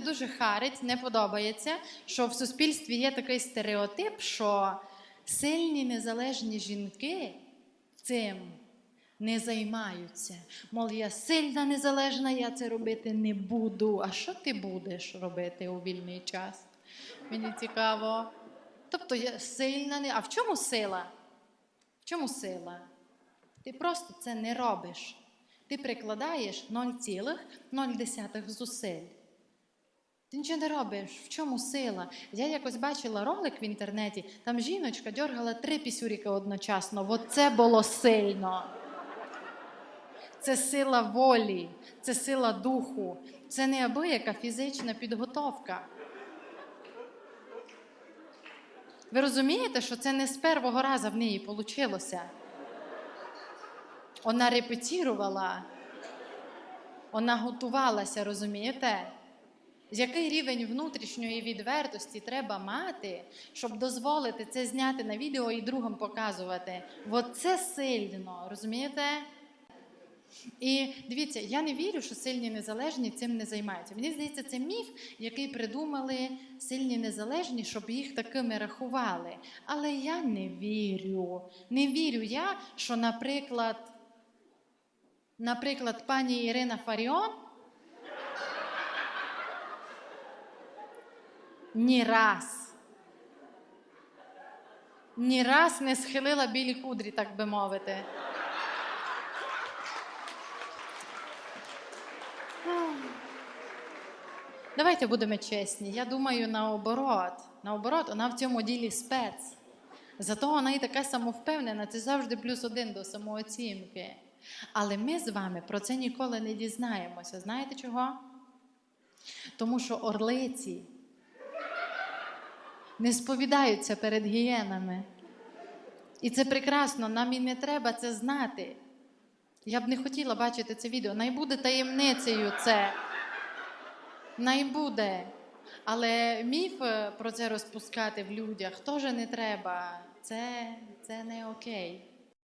дуже харить, не подобається, що в суспільстві є такий стереотип, що сильні незалежні жінки цим не займаються. Мол, я сильна незалежна, я це робити не буду. А що ти будеш робити у вільний час? Мені цікаво. Тобто я сильна, не... а в чому сила? В чому сила? Ти просто це не робиш. Ти прикладаєш 0,0 зусиль. Ти нічого не робиш. В чому сила? Я якось бачила ролик в інтернеті, там жіночка дергала три пісюріки одночасно. От це було сильно. Це сила волі, це сила духу, це неабияка фізична підготовка. Ви розумієте, що це не з першого разу в неї вийшло? Вона репетірувала, вона готувалася, розумієте? Який рівень внутрішньої відвертості треба мати, щоб дозволити це зняти на відео і другим показувати? От це сильно, розумієте? І дивіться, я не вірю, що сильні незалежні цим не займаються. Мені здається, це міф, який придумали сильні незалежні, щоб їх такими рахували. Але я не вірю. Не вірю я, що, наприклад, наприклад, пані Ірина Фаріон ні раз. Ні раз не схилила білі кудрі, так би мовити. Давайте будемо чесні. Я думаю, наоборот. Наоборот, вона в цьому ділі спец. Зато вона і така самовпевнена, це завжди плюс один до самооцінки. Але ми з вами про це ніколи не дізнаємося. Знаєте чого? Тому що орлиці не сповідаються перед гієнами. І це прекрасно, нам і не треба це знати. Я б не хотіла бачити це відео. Най буде таємницею це. Най буде. Але міф е, про це розпускати в людях теж не треба. Це, це не окей.